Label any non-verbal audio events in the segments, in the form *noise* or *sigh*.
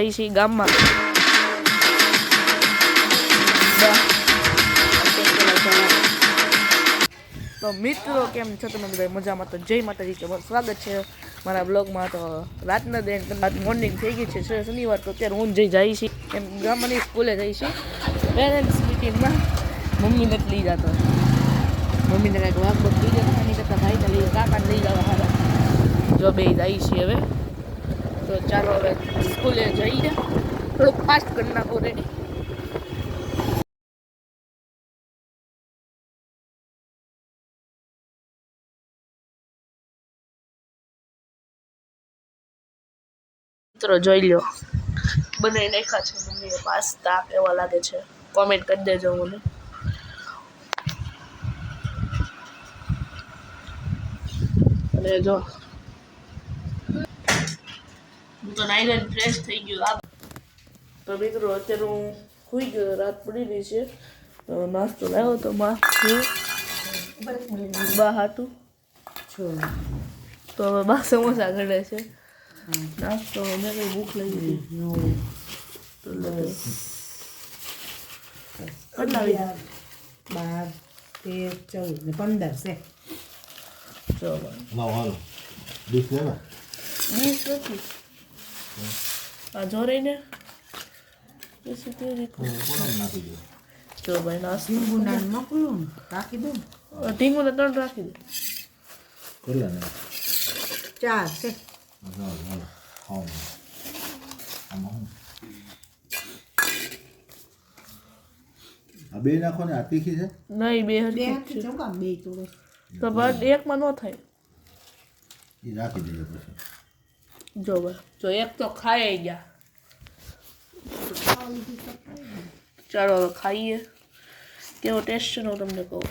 જઈ છીએ ગામમાં. તો મિત્રો કેમ છો તમે બધા મજામાં તો જય માતાજી તમારું સ્વાગત છે મારા બ્લોગમાં તો રાતના દે રાત મોર્નિંગ થઈ ગઈ છે શનિવાર, તો અત્યારે હું જઈ જાય છે. એમ ગામની સ્કૂલે જઈ છે. પેરેન્ટ્સ મિટિંગમાં મમ્મી નથી લઈ જતો. મમ્મીને કાંઈક વાગ બગ જતા નહીં કરતા ભાઈને લઈ કાકાને લઈ જવા હારા. જો બે જાય છે હવે. તો ચાલો હવે સ્કૂલે જઈએ થોડુંક ફાસ્ટ કરી નાખો રેડી મિત્રો, જોઈ લ્યો બને નાખ્યા છે મમ્મીએ પાસ્તા એવા લાગે છે. કોમેન્ટ કરી દેજો મને. અને જો હું તો નાઈને ફ્રેશ થઈ ગયો. આ તો મિત્રો અત્યારે હું સુઈ ગયો રાત પડી રહી છે. તો નાસ્તો લાવ્યો તો માં હું બા હાટું. તો હવે બા સમોસા ઘડે છે. નાસ્તો મેં કઈ ભૂખ લઈ હતી. તો કેટલા બાર તેર ચૌદ ને પંદર છે. ચલો વીસ નથી. આ જોરીને પછી તે રીતે કોણ નાખી દો જો ભાઈ નાસ્તો ગુંડાને મોકલું ને રાખી દઉં ઢીંગુને ત્રણ રાખી દે કેટલા ને ચાર છે હાલો હાલો ખાઓ આમાં હું આ બે નાખો ને આ તીખી છે નહીં બે બે હરખી જ હાથી છે ચૌકા બે ચોળે તો બાદ એકમાં ન થાય એ રાખી દેજો પછી જો ભાઈ જો એક તો ખાઈ ગયા. ચાલો હવે ખાઈએ. કેવો ટેસ્ટ છે હું તમને કહું.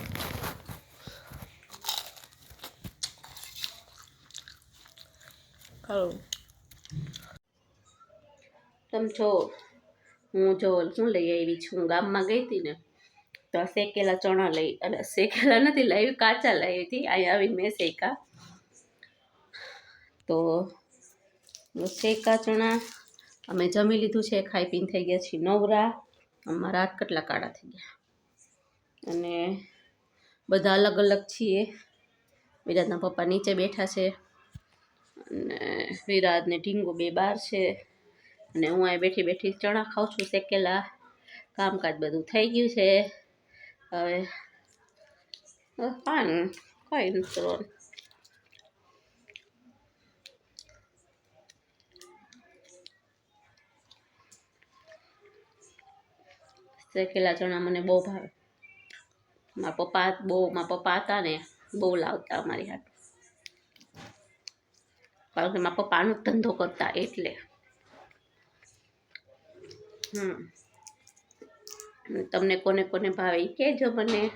ખાઓ તમ છો હું જો શું લઈ આવી છું? ગામમાં ગઈ હતી ને, તો શેકેલા ચણા લઈ, અને શેકેલા નથી લાવી કાચા લાવી હતી. અહીંયા આવી મેં શેકા તો શેકા ચણા. અમે જમી લીધું છે, ખાઈ પીને થઈ ગયા છીએ નવરા. અમારા હાથ કેટલા કાળા થઈ ગયા. અને બધા અલગ અલગ છીએ. વિરાજના પપ્પા નીચે બેઠા છે. અને વિરાટ ને ઢીંગો બે બહાર છે. અને હું અહીં બેઠી બેઠી ચણા ખાઉં છું શેકેલા. કામકાજ બધું થઈ ગયું છે. હવે ખાવાનું ખાઈ નથી શેકેલા ચણા મને બહુ ભાવે. મારા પપ્પા બહુ, મારા પપ્પા હતા ને, બહુ લાવતા અમારી હાથ કારણ કે મારા પપ્પાનો ધંધો કરતા એટલે. હમ. તમને કોને કોને ભાવે એ કહેજો મને.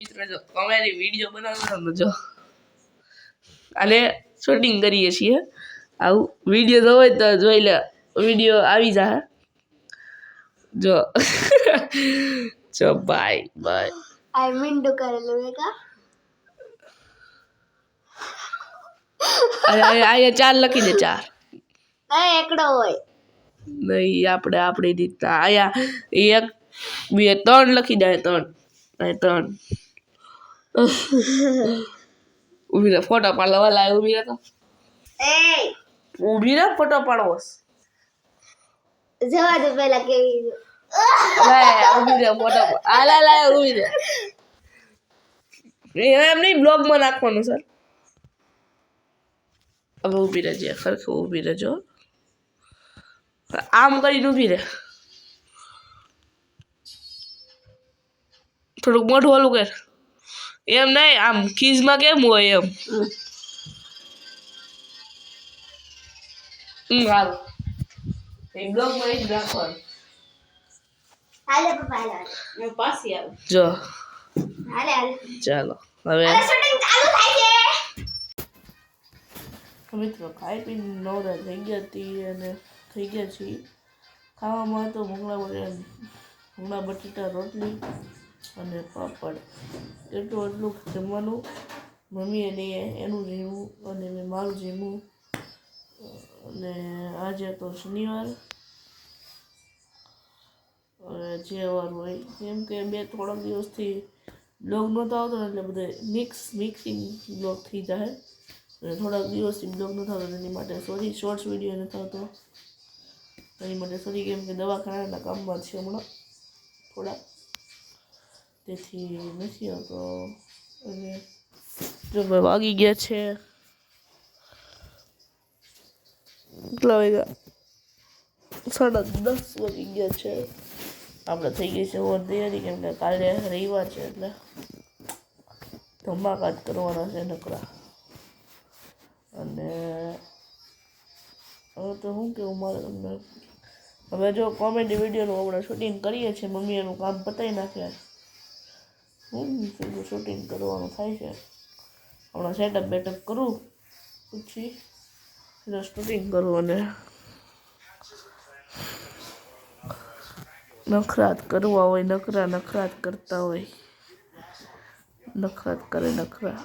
મિત્રો વીડિયો બનાવવાનો જો. અને શૂટિંગ કરીએ છીએ. આવું વીડિયો જોવો તો જોઈ લે વીડિયો આવી જા જો. *laughs* જો બાય બાય આઈ to કરેલું એ કા અરે અહીંયા ચાર લખી દે ચાર. એકડો હોય. નહીં આપણે આપણી રીતના આયા એક બે ત્રણ લખી દે ત્રણ ત્રણ. ઊભી રહે ફોટો પાડવા લાવ્યો ઊભી રહે તો. એ. ઊભી રહે ફોટો પાડવો જવા દે પહેલા કેવી ફોટો લા લાય ઊભી એમ નહીં બ્લોગમાં નાખવાનું સર. હવે ઊભી રહેજે ખરેખર ઊભી રહેજો. આમ કરીને ઊભી રહે. થોડુંક મોઢું ઓલું કર. એમ નહીં આમ ખીઝમાં કેમ હોય એમ? હારું. એ બ્લોગમાં જ રાખવાનું હાલે પપ્પા હાલે હું પાછી આવું. જો. હાલે હાલે. ચાલો હવે શૂટિંગ ચાલુ થાય છે. મિત્રો ખાઈ પીને નવરા થઈ ગયા હતી અને થઈ ગયા છીએ. ખાવામાં તો ભૂંગળા બટાટા ભૂંગળા બટેટા રોટલી અને પાપડ. એટલું એટલું જમવાનું. મમ્મીએ લઈએ એનું જીમું અને મેં મારું જીમું અને આજે તો શનિવાર. અને જે વાર હોય. કેમ કે બે થોડાક દિવસથી બ્લોગ નહોતો આવતો ને એટલે બધે મિક્સ મિક્સિંગ બ્લોગ થઈ જાય અને થોડાક દિવસથી બ્લોગ નહોતો આવતો, એની માટે સોરી શોર્ટ્સ વીડિયો નથી આવતો. એની માટે સોરી કેમ કે દવાખાનાના કામમાં છે હમણાં થોડા. તેથી નથી આવતો. અને જો ભાઈ વાગી ગયા છે. કેટલા વાગ્યા સાડા દસ વાગી ગયા છે. આપણે થઈ ગઈ છે ઓર તૈયારી, કેમ કે કાલે રવિવાર છે એટલે ધમાકા જ કરવાના છે નકરા. અને હવે તો શું કેવું મારે તમને? હવે જો કોમેડી વિડીયોનું આપણે શૂટિંગ કરીએ છીએ, મમ્મી એનું કામ પતાવી નાખ્યા હું શૂટિંગ કરવાનું થાય છે. હમણાં સેટઅપ બેટઅપ કરું, પછી સીધા શૂટિંગ કરું અને નખરાત કરવા હોય નખરા નખરાત કરતા હોય નખરાત કરે નખરા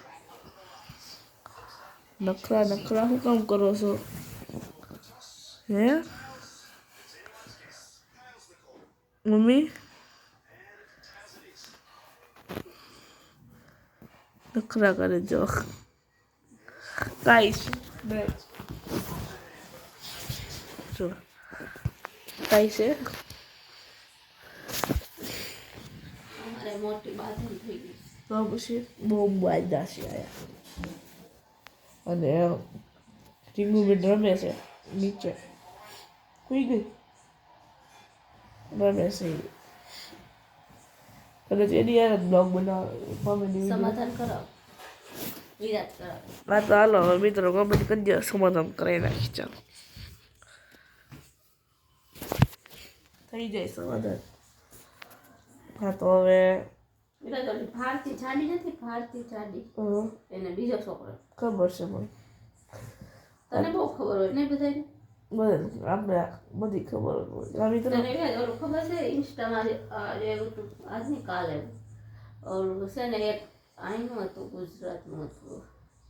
નખરા નખરા શું કામ કરો છો હે મમ્મી નખરા કરે જો કાંઈ છે નહીં. જો કાંઈ છે અમારે મોટી બાધન થઈ ગઈ. તો પછી બહુ બાજદા છે આયા અને ટીંગુ બી રમે છે નીચે. કોઈ ગઈ? રમે છે અને તેની યાર બ્લોગ બનાવે કોમેડી સમાધાન કરાવો. વિરાટ કરાવો. હા તો હાલો મિત્રો કોમેડી કરી દો સમાધાન કરાવી નાખી ચાલો. થઈ જાય સમાધાન હા તો હવે ભારતી જાડી નથી ભારતી જાડી. એને બીજો છોકરો. ખબર છે મને. તને બહુ ખબર હોય ને બધાને બધે આપણે બધી ખબર હોય. આ મિત્રો ખબર છે ઇન્સ્ટામાં જે આજની કાલે છે ને એક અહીંનું હતું ગુજરાતનું હતું.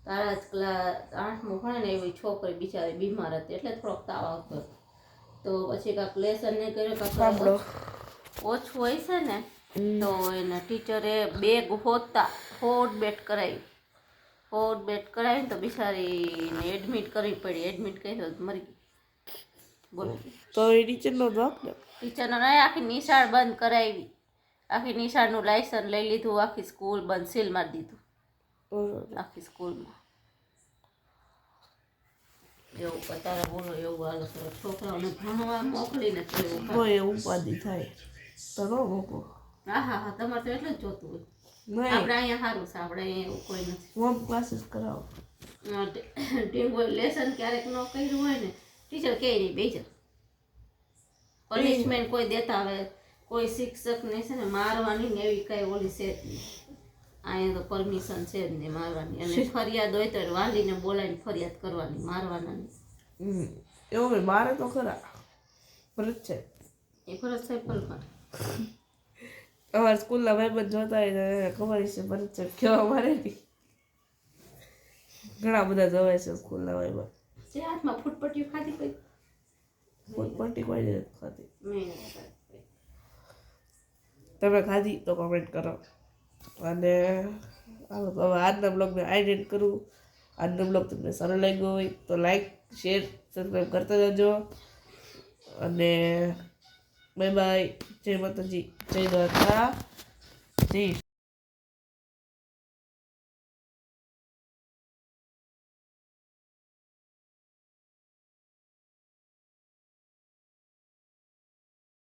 તારા જ ક્લાસ આઠમું ભણે ને એવી છોકરી બિચારી બીમાર હતી એટલે થોડોક તાવ આવતો હતો. તો પછી કાંક લેસન નહીં કર્યો કાંક ઓછું હોય છે ને તો એને ટીચરે બેગ હોતા ફોડ બેટ કરાવી ફોડ બેટ કરાવી તો બિચારીને એડમિટ કરવી પડી. એડમિટ કરી તો મરી ગઈ. બોલો. તો એ ટીચરનો જવાબ ને ટીચરનો નહીં આખી નિશાળ બંધ કરાવી. આખી નિશાળનું લાયસન્સ લઈ લીધું આખી સ્કૂલ બંધ સીલ મારી દીધું. આખી સ્કૂલમાં એવું અત્યારે બોલો એવું હાલો છે છોકરાઓને ભણવા મોકલીને તો એવું કોઈ ઉપાધિ થાય. તો ન મૂકો હા હા હા તમારે તો એટલું જ જોતું હોય. આપણે અહીંયા સારું છે આપણે અહીંયા એવું કોઈ નથી. હોમ ક્લાસીસ કરાવો. ટીંગો લેસન ક્યારેક ન કર્યું હોય ને ટીચર કહે નહીં બેજા પનિશમેન્ટ કોઈ દેતા આવે કોઈ શિક્ષકને છે ને મારવાની ને એવી કઈ ઓલી છે નહીં. અહીંયા તો પરમિશન છે જ નહીં મારવાની. અને ફરિયાદ હોય તો વાલીને બોલાવીને ફરિયાદ કરવાની મારવાના નહીં. એવું ભાઈ મારે તો ખરા. ફરજ છે. એ ફરજ છે પણ. અમારા સ્કૂલના ભાઈબંધ જોતા હોય ખબર છે ફરજ છે. કેવા મારે ઘણા બધા જવાય છે સ્કૂલના ભાઈબંધ. જે હાથમાં ફૂટપટ્ટી ખાધી કોઈ? ફૂટપટ્ટી કોઈ નથી ખાધી. તમે ખાધી તો કોમેન્ટ કરો. અને હવે આજના બ્લોગને આઈડેન્ટ કરું. આજનો બ્લોગ તમને સારો લાગ્યો હોય તો લાઈક શેર સબસ્ક્રાઈબ કરતા જજો. અને બાય બાય જય માતાજી. જય દ્વારકા. જય